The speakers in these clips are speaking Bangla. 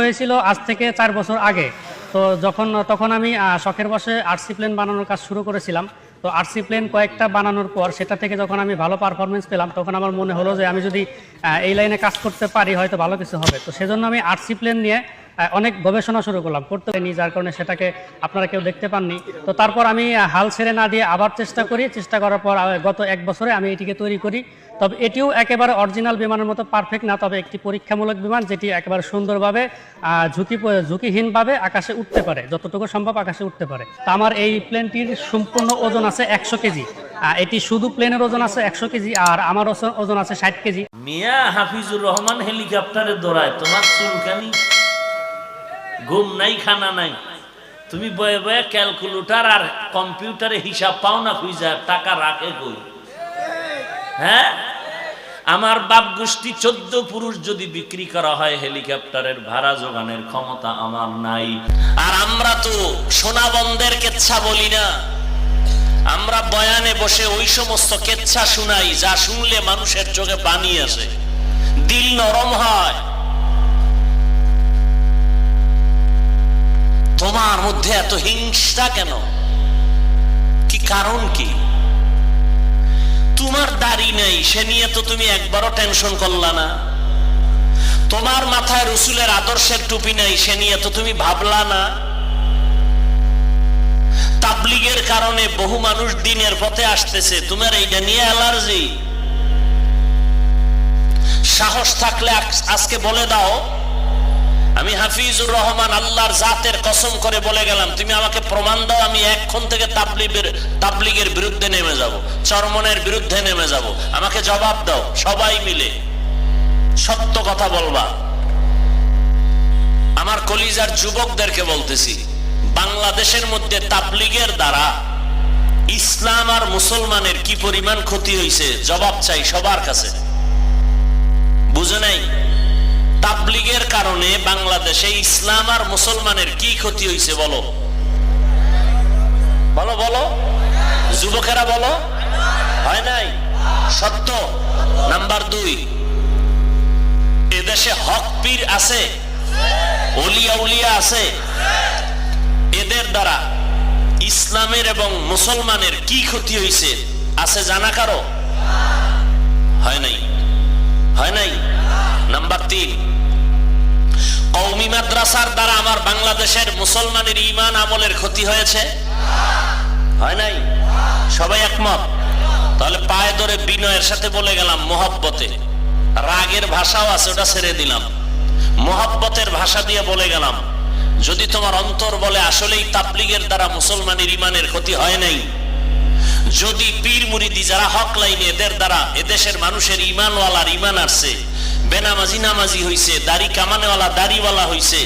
হয়েছিল আজ থেকে চার বছর আগে। তো যখন, তখন আমি শখের বসে আরসি প্লেন বানানোর কাজ শুরু করেছিলাম। তো আরসি প্লেন কয়েকটা বানানোর পর, সেটা থেকে যখন আমি ভালো পারফরমেন্স পেলাম, তখন আমার মনে হলো যে আমি যদি এই লাইনে কাজ করতে পারি, হয়তো ভালো কিছু হবে। তো সেজন্য আমি আরসি প্লেন নিয়ে অনেক গবেষণা শুরু করলাম, করতে পারিনি, যার কারণে সেটাকে আপনারা কেউ দেখতে পাননি। তো তারপর আমি হাল ছেড়ে না দিয়ে আবার চেষ্টা করি, চেষ্টা করার পর গত এক বছরে আমি এটিকে তৈরি করি। তবে এটিও একেবারে অরিজিনাল বিমানের মতো পারফেক্ট না, তবে একটি পরীক্ষামূলক বিমান যেটি একেবারে সুন্দরভাবে ঝুঁকি ঝুঁকিহীনভাবে আকাশে উঠতে পারে, যতটুকু সম্ভব আকাশে উঠতে পারে। তো আমার এই প্লেনটির সম্পূর্ণ ওজন আছে একশো কেজি। এটি শুধু প্লেনের ওজন আছে একশো কেজি, আর আমার ওজন- আছে ষাট কেজি। মিয়া হাফিজুর রহমান হেলিকপ্টারে দৌড়ায়, তোমার চুলকানি? ঘুম নাই, খানা নাই। তুমি বয়ে বয়ে ক্যালকুলেটর আর কম্পিউটারে হিসাব পাও না, খুঁজা টাকা রাখে কই? হ্যাঁ? আমার বাপ গোষ্ঠী চোদ্দ পুরুষ যদি বিক্রি করা হয়, হেলিকপ্টারের ভাড়া যোগানের ক্ষমতা আমার নাই। আর আমরা তো সোনা বন্ধের কেচ্ছা বলি না। আমরা বয়ানে বসে ওই সমস্ত কেচ্ছা শুনাই, যা শুনলে মানুষের চোখে পানি আসে। দিল নরম হয়। তোমার মধ্যে এত হিংসা কেন? কি কারণ কি? তোমার দাড়ি নেই, সে নিয়ে তো তুমি একবারও টেনশন করলা না। তোমার মাথায় রসুলের আদর্শের টুপি নেই, সে নিয়ে তো তুমি ভাবলা না। তাবলিগের কারণে বহু মানুষ দিনের পথে আসতেছে, তোমার এইটা নিয়ে অ্যালার্জি। সাহস থাকলে আজকে বলে দাও আমি হাফিজুর রহমান আল্লাহর জাতের কসম করে বলে গেলাম, তুমি আমাকে প্রমাণ দাও, আমি এক্ষণ থেকে তাবলিগের তাবলিগের বিরুদ্ধে নেমে যাব, চরমনের বিরুদ্ধে নেমে যাব। আমাকে জবাব দাও, সবাই মিলে। সত্য কথা বলবা। আমার কলিজার যুবকদেরকে বলতেছি, বাংলাদেশের মধ্যে তাবলিগের দ্বারা ইসলাম আর মুসলমানের কি পরিমাণ ক্ষতি হয়েছে জবাব চাই সবার কাছে। বুঝে নাই? তাবলিগের কারণে বাংলাদেশে ইসলাম আর মুসলমানের কি ক্ষতি হয়েছে বলো? বলো বলো। যুবকেরা বলো। হয় নাই? সত্য। নাম্বার দুই, এদেশে হক পীর আছে, অলিয়া উলিয়া আছে। এদের দ্বারা ইসলামের এবং মুসলমানের কি ক্ষতি হয়েছে আছে জানা কারও? হয় নাই? হয় নাই? নাম্বার তিন কৌমি মাদ্রাসার দ্বারা আমার বাংলাদেশের মুসলমানের ইমান আমলের ক্ষতি হয়েছে? হয় নাই? সবাই একমত? তাহলে পায়ে ধরে বিনয়ের সাথে বলে গেলাম মোহব্বতে। রাগের ভাষাও আছে, ওটা ছেড়ে দিলাম। মোহব্বতের ভাষা দিয়ে বলে গেলাম, যদি তোমার অন্তর বলে আসলেই তাবলিগের দ্বারা মুসলমানের ইমানের ক্ষতি হয় নাই? যদি পীর মুরিদি যারা হক লাইনে এদের দ্বারা এদেশের মানুষের ইমানওয়ালার ইমান আসছে বেনামাজি নামাজি হইছে, দাড়ি কামানেওয়ালা, দাড়িওয়ালা হইছে।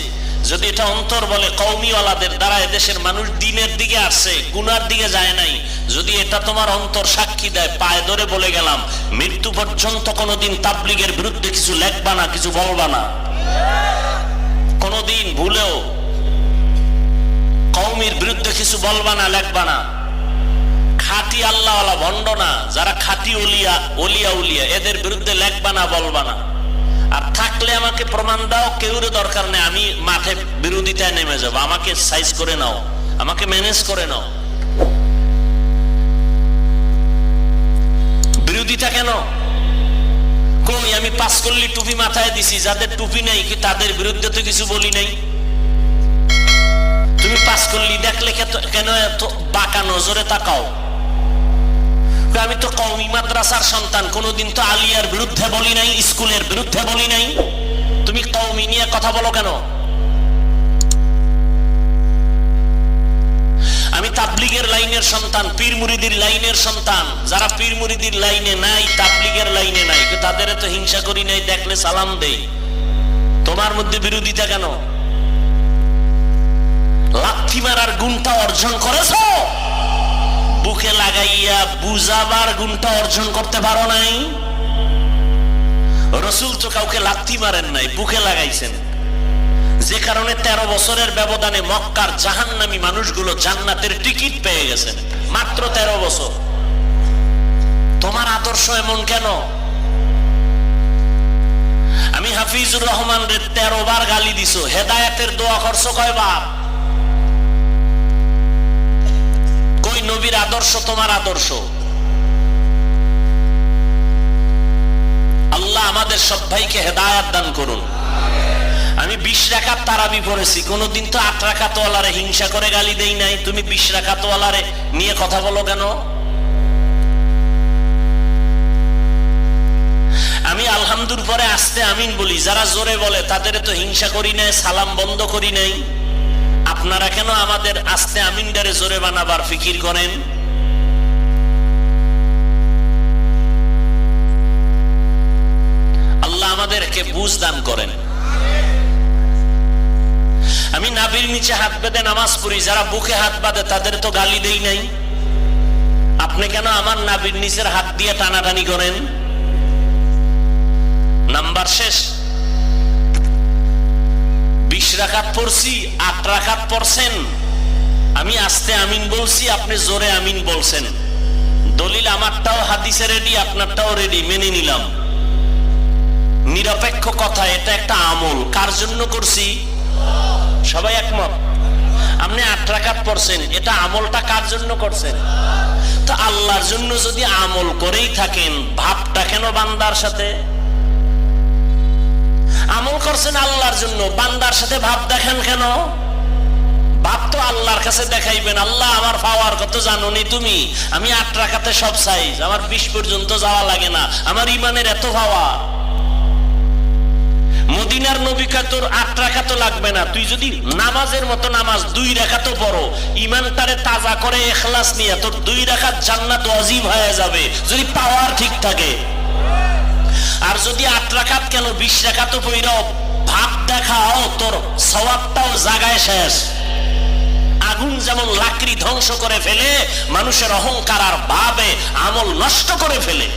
যদি এটা অন্তর বলে কৌমিওয়ালাদের দ্বারা এদেশের মানুষ দিনের দিকে আসছে, গুনার দিকে যায় নাই, যদি এটা তোমার অন্তর সাক্ষী দেয়, পায়ে ধরে বলে গেলাম, মৃত্যু পর্যন্ত কোনোদিন তাবলিগের বিরুদ্ধে কিছু লেখবা না, কিছু বলবা না। কোনোদিন ভুলেও কৌমির বিরুদ্ধে কিছু বলবা না, লেখবা না। খাঁটি আল্লাহওয়ালা ভণ্ড না, যারা খাঁটি উলিয়া অলিয়া উলিয়া এদের বিরুদ্ধে লেখবা না, বলবা না। আর থাকলে আমাকে প্রমাণ দাও, কেউর দরকার নেই। আমি মাঠে বিরোধিতায় নেমে যাব। আমাকে সাইজ করে নাও। আমাকে ম্যানেজ করে নাও। বিরোধিতা কেন? কই আমি পাস করলি, টুপি মাথায় দিছি। যাদের টুপি নেই, কি তাদের বিরুদ্ধে তো কিছু বলি নাই? তুমি পাস করলি, দেখলে কেন এত বাঁকা নজরে তাকাও। কই, আমি তো কওমি মাদ্রাসার সন্তান কোনোদিন তো আলিয়ার বিরুদ্ধে বলি নাই স্কুলের বিরুদ্ধে বলি নাই। তুমি কওমি নিয়ে কথা বলো কেন? আমি তাবলিগের লাইনের সন্তান পীর মুরিদির লাইনের সন্তান। যারা পীর মুরিদির লাইনে নাই তাবলিগের লাইনে নাই কিন্তু তাদের তো হিংসা করি নাই দেখলে সালাম দেই। তোমার মধ্যে বিরোধিতা কেন? লাথি মারার গুণটা অর্জন করেছ? বুকে লাগাইয়া বুঝাবার গুণটা অর্জন করতে পারো নাই? রসুল তো কাউকে লাথি মারেন নাই, বুকে লাগাইছেন। যে কারণে তেরো বছরের ব্যবধানে মক্কার জাহান্নামী মানুষগুলো জান্নাতের টিকিট পেয়ে গেছেন মাত্র তেরো বছর। তোমার আদর্শ এমন কেন? আমি হাফিজুর রহমান রে তেরো বার গালি দিছো। হেদায়েতের দোয়া করছ কয়বার? নবীর আদর্শ, তোমার আদর্শ। আল্লাহ আমাদের সব ভাইকে হেদায়াত দান করুন। আমি বিশ রাখাত তারাবি পড়েছি। কোনদিন তো আট রাখাত ওয়ালারে হিংসা করে গালি দেই নাই। তুমি বিশ রাখাত ওয়ালারে নিয়ে কথা বলো কেন? আমি আলহামদুর পরে আসতে আমিন বলি। যারা জোরে বলে তাদের তো হিংসা করি নাই, সালাম বন্ধ করি নাই। আপনারা কেন আমাদের আস্তে আমিনদারে জোরে বানাবার ফিকির করেন? আল্লাহ আমাদেরকে বুঝ দান করেন। আমি নাবির নিচে হাত বেঁধে নামাজ পড়ি, যারা বুকে হাত বাঁধে তাদের তো গালি দেই নাই। আপনি কেন আমার নাবির নিচের হাত দিয়ে টানাটানি করেন? নাম্বার শেষ। বিশ রাখাত পড়ছি, আট রাখাত পড়ছেন। আমি আস্তে আমিন বলছি, আপনি জোরে আমিন বলছেন। দলিল আমারটাও হাদিসে রেডি আপনারটাও রেডি মেনে নিলাম। নিরপেক্ষ কথা, এটা একটা আমল। কার জন্য করছি? সবাই একমত? আপনি আট রাখাত পড়ছেন, এটা আমলটা কার জন্য করছেন? তো আল্লাহর জন্য যদি আমল করেই থাকেন, ভাবটা কেন বান্দার সাথে? আমল করছেন আল্লাহর জন্য, বান্দার সাথে ভাব দেখেন কেন? ভাব তো আল্লাহর কাছে দেখাইবেন, আল্লাহ আমার পাওয়ার কত জানো নি তুমি, আমি আট রাখাতে সব সাইজ, আমার বিশ পর্যন্ত যাওয়া লাগে না, আমার ইমানের এত পাওয়ার। মদিনার নবিকা তোর আট রাখা তো লাগবে না, তুই যদি নামাজের মতো নামাজ দুই রাখা তো বড় ইমান তারে তাজা করে এখলাস নিয়ে তোর দুই রাখাত জান্নাত অজিব হয়ে যাবে, যদি পাওয়ার ঠিক থাকে। আর যদি আট রাখাত কেন, বিশ রাখাত পইর ভাব দেখাও, তোর সওয়াবটাও জাগায় শেষ। আগুন যেমন লাকড়ি ধ্বংস করে ফেলে, মানুষের অহংকার আর ভাবে আমল নষ্ট করে ফেলে।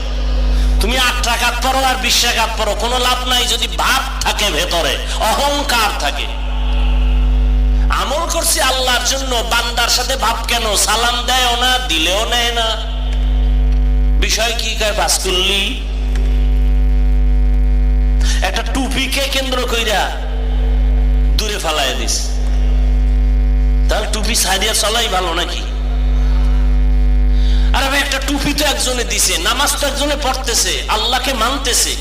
তুমি আট টাকাত পড়ো আর বিশ টাকাত পড়ো, কোনো লাভ নাই যদি ভাব থাকে ভেতরে, অহংকার থাকে। আমল করছি আল্লাহর জন্য, বান্দার সাথে ভাব কেন? সালাম দেয়ও না, দিলেও নেয় না। বিষয় কি কয়, বাস একটা টুপিকে কেন্দ্র কইরা দূরে ফালাই দিস? তাহলে টুপি সাইডিয়া চলাই ভালো নাকি? আর আমি একটা টুপি তো একজনে দিছে, নামাজ তো একজনে পড়তেছে, আল্লাহকে মানতেছে।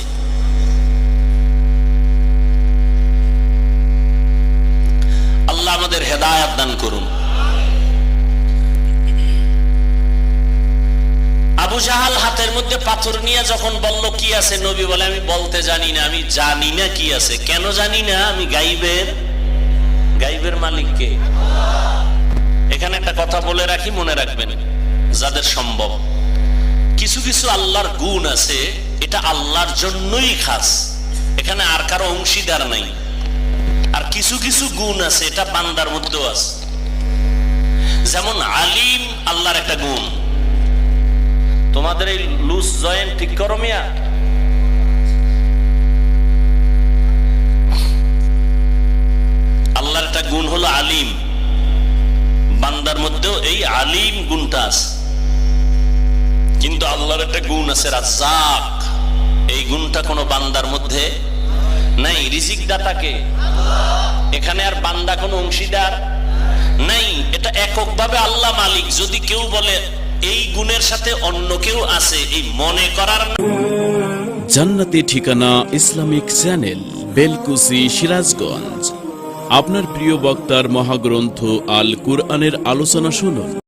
আল্লাহ আমাদের হেদায়াত দান করুন। আবু জাহাল হাতের মধ্যে পাথর নিয়ে যখন বলল, কি আছে? নবী বলে, আমি বলতে জানি না, আমি জানি না কি আছে। কেন জানি না? আমি গাইবের গাইবের মালিককে এখানে একটা কথা বলে রাখি, মনে রাখবেন, যাদের সম্ভব। কিছু কিছু আল্লাহর গুণ আছে, এটা আল্লাহর জন্যই খাস। এখানে আর কারও অংশীদার নাই। আর কিছু কিছু গুণ আছে, এটা বান্দার মধ্যেও আছে। যেমন আলিম, আল্লাহর একটা গুণ। তোমাদের এই লুজ জয়েন্ট ঠিক করো মিয়া। আল্লাহর একটা গুণ হলো আলিম। বান্দার মধ্যেও এই আলিম গুণটা আছে। কিন্তু আল্লাহর একটা গুণ আছে রাজ্জাক। এই গুণটা কোনো বান্দার মধ্যে নাই রিজিক দাতাকে এখানে আর বান্দা কোনো অংশীদার নাই। এটা এককভাবে আল্লাহ মালিক। যদি কেউ বলে এই গুণের সাথে অন্য কেউ আছে এই মনে করার জান্নাতি ঠিকানা ইসলামিক চ্যানেল, বেলকুসি, সিরাজগঞ্জ। আপনার প্রিয় বক্তার মহাগ্রন্থ আল কুরআনের আলোচনা শুনুন।